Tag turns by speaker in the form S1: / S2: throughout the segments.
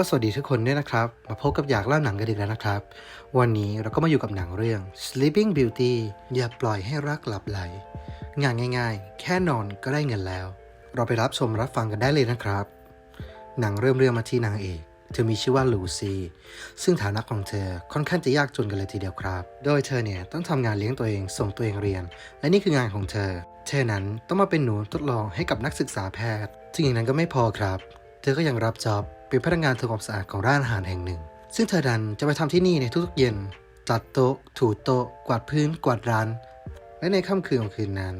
S1: ก็สวัสดีทุกคนด้วยนะครับ มาพบกับอยากเล่าหนังกันอีกแล้วนะครับ วันนี้เราก็มาอยู่กับหนังเรื่อง Sleeping Beauty อย่าปล่อยให้รักหลับไหล งานง่ายๆ แค่นอนก็ได้เงินแล้ว เราไปรับชมรับฟังกันได้เลยนะครับ หนังเริ่มเรื่องมาที่นางเอกเธอมีชื่อว่าลูซี่ซึ่งฐานะของเธอค่อนข้างจะยากจนกันเลยทีเดียวครับ โดยเธอเนี่ยต้องทำงานเลี้ยงตัวเองส่งตัวเองเรียน และนี่คืองานของเธอ เธอนั้นต้องมาเป็นหนูทดลองให้กับนักศึกษาแพทย์ซึ่งอย่างนั้นก็ไม่พอครับ เธอก็ยังรับจ็อบเป็นพนักงานทำความสะอาดของร้านอาหารแห่งหนึ่ง ซึ่งเธอดันจะไปทำที่นี่ในทุกๆเย็น จัดโต๊ะ ถูโต๊ะ กวาดพื้น กวาดร้าน และในค่ำคืนของคืนนั้น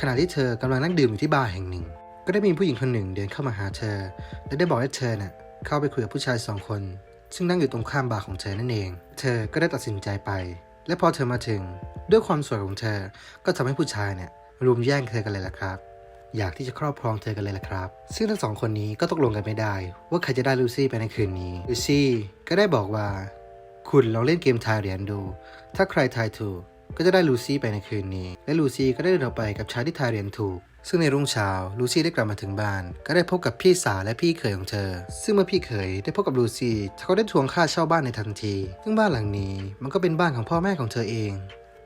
S1: ขณะที่เธอกำลังนั่งดื่มอยู่ที่บาร์แห่งหนึ่ง ก็ได้มีผู้หญิงคนหนึ่งเดินเข้ามาหาเธอ และได้บอกให้เธอเน่ะเข้าไปคุยกับผู้ชายสองคน ซึ่งนั่งอยู่ตรงข้ามบาร์ของเธอนั่นเอง เธอก็ได้ตัดสินใจไป และพอเธอมาถึง ด้วยความสวยของเธอ ก็ทำให้ผู้ชายเนี่ยรุมแย่งเธอกันเลยล่ะครับ อยากที่จะครอบครองเธอกันเลยล่ะครับ ซึ่งทั้งสองคนนี้ก็ตกลงกันไม่ได้ ว่าใครจะได้ลูซี่ไปในคืนนี้ ลูซี่ก็ได้บอกว่า คุณลองเล่นเกมทายเหรียญดู ถ้าใครทายถูกก็จะได้ลูซี่ไปในคืนนี้ และลูซี่ก็ได้เดินออกไปกับชายที่ทายเหรียญถูก ซึ่งในรุ่งเช้าลูซี่ได้กลับมาถึงบ้าน ก็ได้พบกับพี่สาวและพี่เขยของเธอ ซึ่งเมื่อพี่เขยได้พบกับลูซี่เขาได้ทวงค่าเช่าบ้านในทันที ซึ่งบ้านหลังนี้มันก็เป็นบ้านของพ่อแม่ของเธอเอง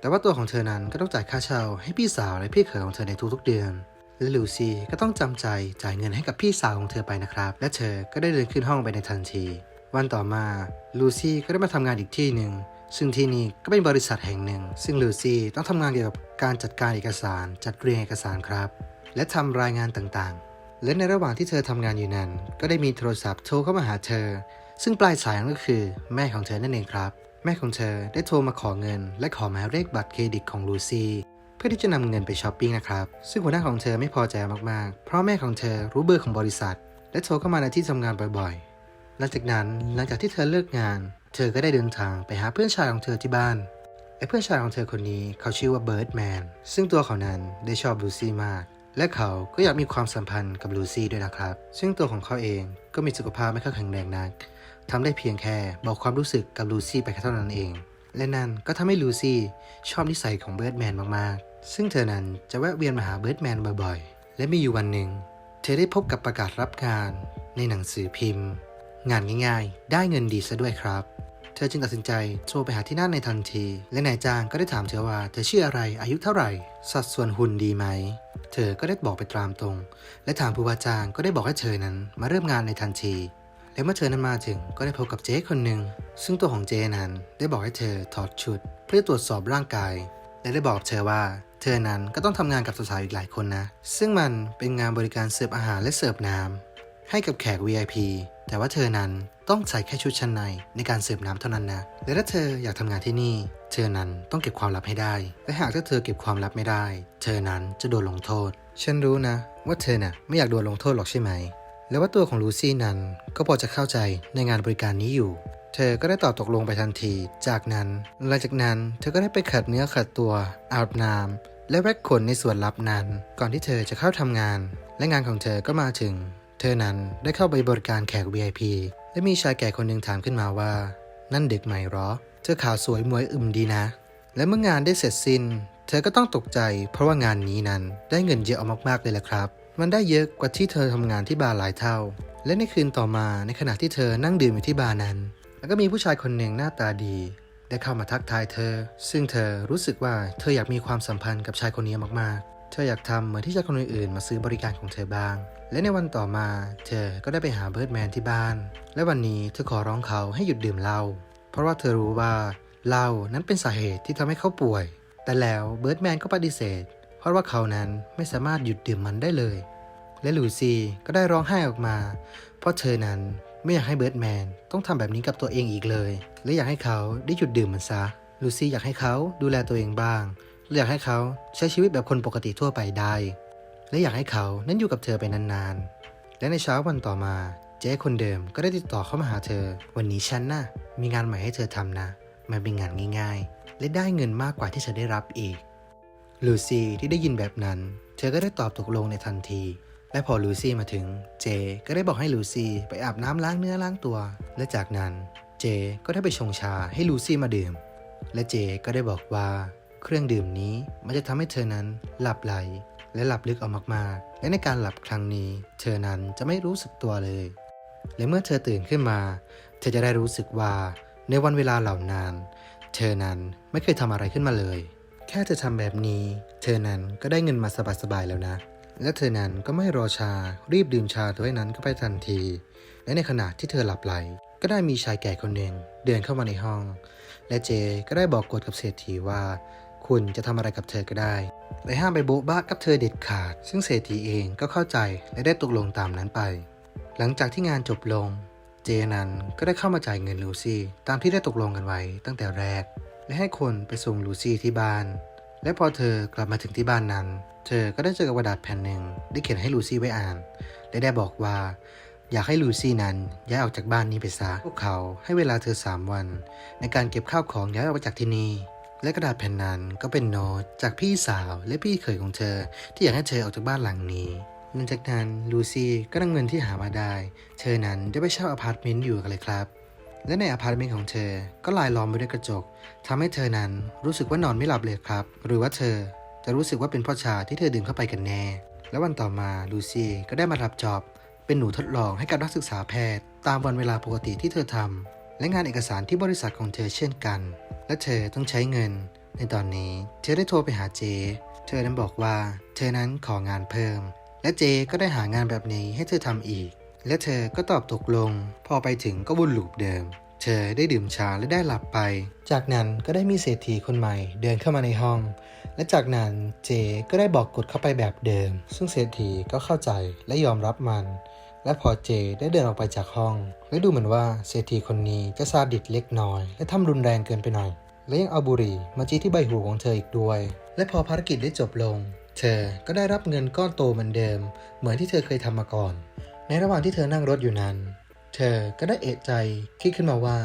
S1: แต่ว่าตัวของเธอนั้นก็ต้องจ่ายค่าเช่าให้พี่สาวและพี่เขยของเธอในทุกๆเดือน ละลูซี่ก็ต้องจำใจจ่ายเงินให้กับพี่สาวของเธอไปนะครับ และเธอก็ได้เดินขึ้นห้องไปในทันที วันต่อมาลูซี่ก็ได้มาทำงานอีกที่หนึ่งซึ่งที่นี่ก็เป็นบริษัทแห่งหนึ่ง ซึ่งลูซี่ต้องทำงานเกี่ยวกับการจัดการเอกสาร จัดเรียงเอกสารครับ และทำรายงานต่างๆ และในระหว่างที่เธอทำงานอยู่นั้น ก็ได้มีโทรศัพท์โทรเข้ามาหาเธอ ซึ่งปลายสายก็คือ แม่ของเธอนั่นเองครับ แม่ของเธอได้โทรมาขอเงิน และขอหมายเลขบัตรเครดิตของลูซี่ เพื่อที่จะนำเงินไปช้อปปิ้งนะครับ ซึ่งหัวหน้าของเธอไม่พอใจมากๆ เพราะแม่ของเธอรู้เบอร์ของบริษัท และโทรเข้ามาในที่ทำงานบ่อยๆ หลังจากนั้นหลังจากที่เธอเลิกงาน เธอก็ได้เดินทางไปหาเพื่อนชายของเธอที่บ้านและเพื่อนชายของเธอคนนี้เขาชื่อว่าเบิร์ดแมนซึ่งตัวเขานั้นได้ชอบลูซี่มาก และเขาก็อยากมีความสัมพันธ์กับลูซี่ด้วยนะครับ ซึ่งตัวของเขาเองก็มีสุขภาพไม่ค่อยแข็งแรงนักทำได้เพียงแค่บอกความรู้สึกกับลูซี่ไปแค่เท่านั้นเอง และนั่นก็ทำให้ลูซี่ชอบนิสัยของเบิร์ดแมนมากๆ ซึ่งเธอนั้นจะแวะเวียนมาหาเบิร์ดแมนบ่อยๆ และมีอยู่วันหนึ่ง เธอได้พบกับประกาศรับงานในหนังสือพิมพ์ งานง่ายๆ ได้เงินดีซะด้วยครับ เธอจึงตัดสินใจโทรไปหาที่นั่นในทันที และนายจ้างก็ได้ถามเธอว่าเธอชื่ออะไรอายุเท่าไหร่ สัดส่วนหุ่นดีไหม เธอก็ได้บอกไปตามตรง และทางผู้ว่าจ้างก็ได้บอกให้เธอนั้นมาเริ่มงานในทันที และเมื่อเธอนั้นมาถึงก็ได้พบกับเจ๊คนหนึ่ง ซึ่งตัวของเจ๊นั้นได้บอกให้เธอถอดชุด เพื่อตรวจสอบร่างกาย และได้บอกเธอว่า เธอนั้นก็ต้องทำงานกับสาวๆอีกหลายคนนะ ซึ่งมันเป็นงานบริการเสิร์ฟอาหารและเสิร์ฟน้ำให้กับแขก VIP แต่ว่าเธอนั้นต้องใส่แค่ชุดชั้นในในการเสิร์ฟน้ำเท่านั้นนะ และถ้าเธออยากทำงานที่นี่ เธอนั้นต้องเก็บความลับให้ได้ และหากถ้าเธอเก็บความลับไม่ได้ เธอนั้นจะโดนลงโทษ ฉันรู้นะ ว่าเธอน่ะไม่อยากโดนลงโทษหรอกใช่ไหม และว่าตัวของลูซี่นั้นก็พอจะเข้าใจในงานบริการนี้อยู่ เธอก็ได้ตอบตกลงไปทันที จากนั้น หลังจากนั้นเธอก็ได้ไปขัดเนื้อขัดตัวอาบน้ำและแวกขนในส่วนลับนั้น ก่อนที่เธอจะเข้าทำงาน และงานของเธอก็มาถึง เธอนั้นได้เข้าไปบริการแขก VIP และมีชายแก่คนหนึ่งถามขึ้นมาว่า นั่นเด็กใหม่เหรอ เธอขาวสวยมวยอึมดีนะ และเมื่องานได้เสร็จสิ้น เธอก็ต้องตกใจ เพราะว่างานนี้นั้นได้เงินเยอะเอามากๆเลยแหละครับ มันได้เยอะกว่าที่เธอทำงานที่บาร์หลายเท่า และในคืนต่อมาในขณะที่เธอนั่งดื่มอยู่ที่บาร์นั้น แล้วก็มีผู้ชายคนหนึ่งหน้าตาดี ได้เข้ามาทักทายเธอ ซึ่งเธอรู้สึกว่าเธออยากมีความสัมพันธ์กับชายคนนี้มากๆ เธออยากทำเหมือนที่ชายคนอื่นๆมาซื้อบริการของเธอบ้าง และในวันต่อมา เธอก็ได้ไปหาเบิร์ดแมนที่บ้าน และวันนี้เธอขอร้องเขาให้หยุดดื่มเหล้า เพราะว่าเธอรู้ว่าเหล้านั้นเป็นสาเหตุที่ทำให้เขาป่วย แต่แล้วเบิร์ดแมนก็ปฏิเสธ ราะว่าเขานั้นไม่สามารถหยุดดื่มมันได้เลย และลูซี่ก็ได้ร้องไห้ออกมา เพราะเธอนั้นไม่อยากให้เบิร์ดแมนต้องทำแบบนี้กับตัวเองอีกเลย และอยากให้เขาได้หยุดดื่มมันซะ ลูซี่อยากให้เขาดูแลตัวเองบ้าง และอยากให้เขาใช้ชีวิตแบบคนปกติทั่วไปได้ และอยากให้เขานั้นอยู่กับเธอไปนานๆ และในเช้าวันต่อมา เจ๊คนเดิมก็ได้ติดต่อเข้ามาหาเธอ วันนี้ฉันน่ะมีงานใหม่ให้เธอทำนะ มันเป็นงานง่าย ๆ และได้เงินมากกว่าที่เธอได้รับอีก ลูซี่ที่ได้ยินแบบนั้น เธอก็ได้ตอบตกลงในทันที และพอลูซี่มาถึง เจก็ได้บอกให้ลูซี่ไปอาบน้ำล้างเนื้อล้างตัว และจากนั้น เจก็ได้ไปชงชาให้ลูซี่มาดื่ม และเจก็ได้บอกว่า เครื่องดื่มนี้มันจะทำให้เธอนั้นหลับไหล และหลับลึกเอามากๆ และในการหลับครั้งนี้ เธอนั้นจะไม่รู้สึกตัวเลย และเมื่อเธอตื่นขึ้นมา เธอจะได้รู้สึกว่าในวันเวลาเหล่านั้นเธอนั้นไม่เคยทำอะไรขึ้นมาเลย แค่เธอทำแบบนี้ เธอนั้นก็ได้เงินมาสบายๆแล้วนะ และเธอนั้นก็ไม่รอชารีบดื่มชาตัวนั้นก็ไปทันที และในขณะที่เธอหลับไหล ก็ได้มีชายแก่คนหนึ่งเดินเข้ามาในห้อง และเจก็ได้บอกกฎกับเศรษฐีว่า คุณจะทำอะไรกับเธอก็ได้แต่ห้ามไปโบ๊ะบ้ากับเธอเด็ดขาด ซึ่งเศรษฐีเองก็เข้าใจและได้ตกลงตามนั้นไป หลังจากที่งานจบลง เจนั้นก็ได้เข้ามาจ่ายเงินลูซี่ตามที่ได้ตกลงกันไว้ตั้งแต่แรก และให้คนไปส่งลูซี่ที่บ้าน และพอเธอกลับมาถึงที่บ้านนั้น เธอก็ได้เจอกับกระดาษแผ่นหนึ่งได้เขียนให้ลูซี่ไว้อ่าน และได้บอกว่า อยากให้ลูซี่นั้นย้ายออกจากบ้านนี้ไปซะพวกเขาให้เวลาเธอ 3 วัน ในการเก็บข้าวของย้ายออกไปจากที่นี่และกระดาษแผ่นนั้นก็เป็นโน้ตจากพี่สาวและพี่เขยของเธอ ที่อยากให้เธอออกจากบ้านหลังนี้หลังจากนั้นลูซี่ก็นำเงินที่หามาได้ เธอนั้นได้ไปเช่าอพาร์ตเมนต์อยู่กันเลยครับ และในอพาร์ตเมนต์ของเธอ ก็ลายล้อมไปด้วยกระจกทำให้เธอนั้นรู้สึกว่านอนไม่หลับเลยครับ หรือว่าเธอจะรู้สึกว่าเป็นพ่อชาที่เธอดื่มเข้าไปกันแน่ และวันต่อมาลูซี่ก็ได้มารับจอบ เป็นหนูทดลองให้กับนักศึกษาแพทย์ ตามวันเวลาปกติที่เธอทำและงานเอกสารที่บริษัทของเธอเช่นกัน และเธอต้องใช้เงิน ในตอนนี้เธอได้โทรไปหาเจ เธอนั้นบอกว่า เธอนั้นของานเพิ่ม และเจก็ได้หางานแบบนี้ให้เธอทำอีก และเธอก็ตอบตกลง พอไปถึงก็วนลูปเดิม เธอได้ดื่มชาและได้หลับไป จากนั้นก็ได้มีเศรษฐีคนใหม่เดินเข้ามาในห้อง และจากนั้นเจก็ได้บอกกฎเข้าไปแบบเดิม ซึ่งเศรษฐีก็เข้าใจและยอมรับมันและพอเจได้เดินออกไปจากห้อง และดูเหมือนว่าเศรษฐีคนนี้จะซาดิสเล็กน้อย และทำรุนแรงเกินไปหน่อย และยังเอาบุหรี่มาจี้ที่ใบหูของเธออีกด้วย และพอภารกิจได้จบลง เธอก็ได้รับเงินก้อนโตเหมือนเดิม เหมือนที่เธอเคยทำมาก่อน ในระหว่างที่เธอนั่งรถอยู่นั้น เธอก็ได้เอะใจคิดขึ้นมาว่า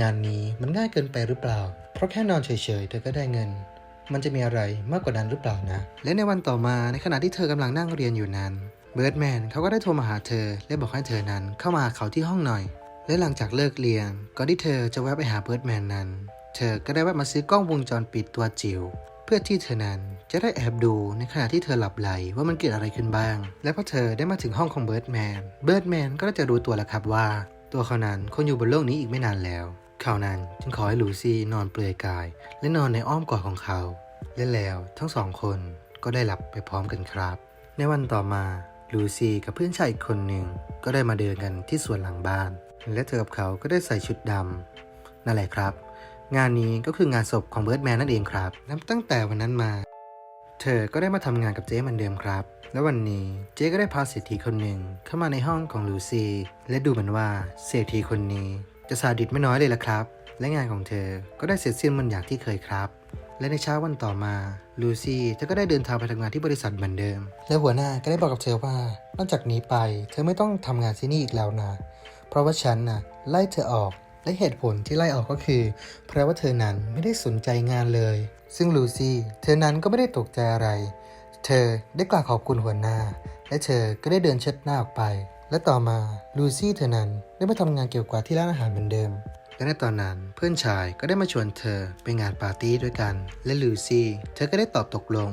S1: งานนี้มันง่ายเกินไปหรือเปล่า เพราะแค่นอนเฉยๆ เธอก็ได้เงิน มันจะมีอะไรมากกว่านั้นหรือเปล่านะ และในวันต่อมาในขณะที่เธอกำลังนั่งเรียนอยู่นั้นเบิร์ดแมนเขาก็ได้โทรมาหาเธอ และบอกให้เธอนั้นเข้ามาหาเขาที่ห้องหน่อย และหลังจากเลิกเรียนก่อนที่เธอจะแวะไปหาเบิร์ดแมนนั้น เธอก็ได้แวะมาซื้อกล้องวงจรปิดตัวจิ๋ว เพื่อที่เธอนั้นจะได้แอบดูในขณะที่เธอหลับไหลว่ามันเกิดอะไรขึ้นบ้าง และพอเธอได้มาถึงห้องของเบิร์ดแมน เบิร์ดแมนก็จะรู้ตัวแล้วครับว่า ตัวเขานั้นคงอยู่บนโลกนี้อีกไม่นานแล้ว เขานั้นจึงขอให้ลูซี่นอนเปลือยกาย และนอนในอ้อมกอดของเขา และแล้วทั้งสองคนก็ได้หลับไปพร้อมกันครับ ในวันต่อมาลูซี่กับเพื่อนชายอีกคนหนึ่งก็ได้มาเดินกันที่สวนหลังบ้าน และเธอกับเขาก็ได้ใส่ชุดดำนั่นแหละครับ งานนี้ก็คืองานศพของเบิร์ดแมนนั่นเองครับ นับตั้งแต่วันนั้นมา เธอก็ได้มาทำงานกับเจ๊เหมือนเดิมครับ และวันนี้เจ๊ก็ได้พาเศรษฐีคนหนึ่งเข้ามาในห้องของลูซี่ และดูเหมือนว่าเศรษฐีคนนี้จะซาดิสไม่น้อยเลยละครับ และงานของเธอก็ได้เสร็จสิ้นมันอย่างที่เคยครับ และในเช้าวันต่อมาลูซี่เธอก็ได้เดินทางไปทำงานที่บริษัทเหมือนเดิม และหัวหน้าก็ได้บอกกับเธอว่านอกจากนี้ไป เธอไม่ต้องทำงานที่นี่อีกแล้วนะ เพราะว่าฉันน่ะไล่เธอออก และเหตุผลที่ไล่ออกก็คือ เพราะว่าเธอนั้นไม่ได้สนใจงานเลย ซึ่งลูซี่เธอนั้นก็ไม่ได้ตกใจอะไร เธอได้กล่าวขอบคุณหัวหน้า และเธอก็ได้เดินเช็ดหน้าออกไป และต่อมาลูซี่เธอนั้นได้มาทำงานเกี่ยวกับที่ร้านอาหารเหมือนเดิมและในตอนนั้นเพื่อนชายก็ได้มาชวนเธอไปงานปาร์ตี้ด้วยกัน และลูซี่เธอก็ได้ตอบตกลง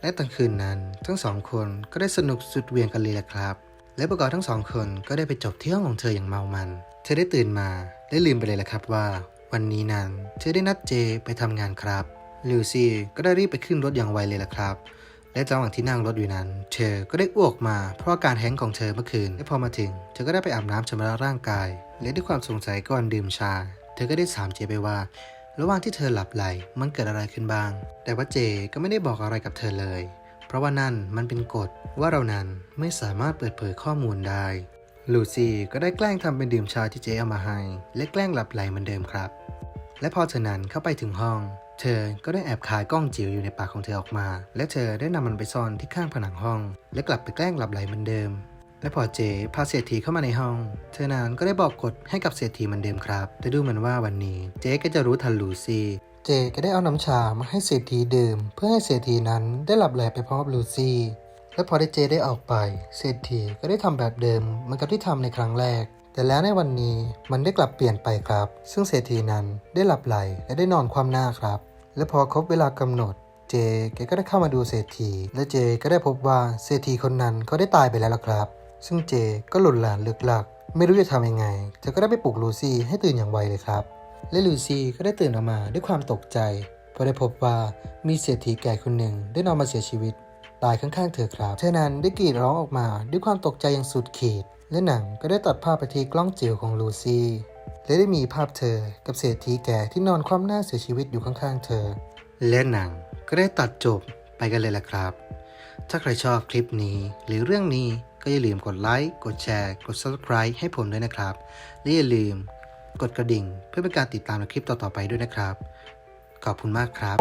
S1: และตอนคืนนั้นทั้งสองคนก็ได้สนุกสุดเวียงกันเลยละครับ และประกอบทั้งสองคนก็ได้ไปจบที่ห้องของเธออย่างเมามัน เธอได้ตื่นมา ได้ลืมไปเลยละครับว่า วันนี้นั้นเธอได้นัดเจไปทำงานครับลูซี่ก็ได้รีบไปขึ้นรถอย่างไวเลยละครับ และระหว่างที่นั่งรถอยู่นั้น เธอก็ได้อ้วกมาเพราะาการแห้งของเธอเมื่อคืน และพอมาถึง เธอก็ได้ไปอาบน้ำชำระร่างกาย และด้วยความสงสัยก่อนดื่มชา เธอก็ได้ถามเจไปว่า ระหว่างที่เธอหลับไหลมันเกิดอะไรขึ้นบ้าง แต่ว่าเจก็ไม่ได้บอกอะไรกับเธอเลย เพราะว่านั่นมันเป็นกฎว่าเรานั้นไม่สามารถเปิดเผยข้อมูลได้ ลูซี่ก็ได้แกล้งทำเป็นดื่มชาที่เจ๊เอามาให้ และแกล้งหลับไหลเหมือนเดิมครับ และพอเธอนั้นเข้าไปถึงห้อง เธอก็ได้แอบคายกล้องจิ๋วอยู่ในปากของเธอออกมา และเธอได้นำมันไปซ่อนที่ข้างผนังห้อง และกลับไปแกล้งหลับไหลเหมือนเดิม และพอเจพาเศรษฐีเข้ามาในห้อง เธอนั้นก็ได้บอกกฎให้กับเศรษฐีเหมือนเดิมครับ แต่ดูเหมือนว่าวันนี้เจ๊ก็จะรู้ทันลูซี่เจก็ได้เอาน้ำชามาให้เศรษฐีดื่ม เพื่อให้เศรษฐีนั้นได้หลับไหลไปพร้อมลูซี่ และพอได้เจได้ออกไป เศรษฐีก็ได้ทำแบบเดิมเหมือนกับที่ทำในครั้งแรก แต่แล้วในวันนี้มันได้กลับเปลี่ยนไปครับ ซึ่งเศรษฐีนั้นได้หลับไหลและได้นอนคว่ำหน้าครับ และพอครบเวลากำหนด เจแกก็ได้เข้ามาดูเศรษฐี และเจก็ได้พบว่าเศรษฐีคนนั้นเขาได้ตายไปแล้วละครับ ซึ่งเจก็หล่นหลานลึกหลัก ไม่รู้จะทำยังไงเธอก็ได้ไปปลุกลูซี่ให้ตื่นอย่างไวเลยครับ และลูซี่ก็ได้ตื่นออกมาด้วยความตกใจพราะได้พบว่ามีเศรษฐีแก่คนหนึ่งได้นอนมาเสียชีวิต ตายข้างๆเธอครับเธอนั้นได้กรีดร้องออกมาด้วยความตกใจอย่างสุดขีด และหนังก็ได้ตัดภาพไปที่กล้องจิ๋วของลูซี่และได้มีภาพเธอกับเศรษฐีแก่ที่นอนคว่ำหน้าเสียชีวิตอยู่ข้างๆเธอ และหนังก็ได้ตัดจบไปกันเลยละครับ ถ้าใครชอบคลิปนี้หรือเรื่องนี้ก็อย่าลืมกดไลค์กดแชร์กด subscribe ให้ผมด้วยนะครับ และอย่าลืมกดกระดิ่งเพื่อเป็นการติดตามในคลิปต่อๆไปด้วยนะครับ ขอบคุณมากครับ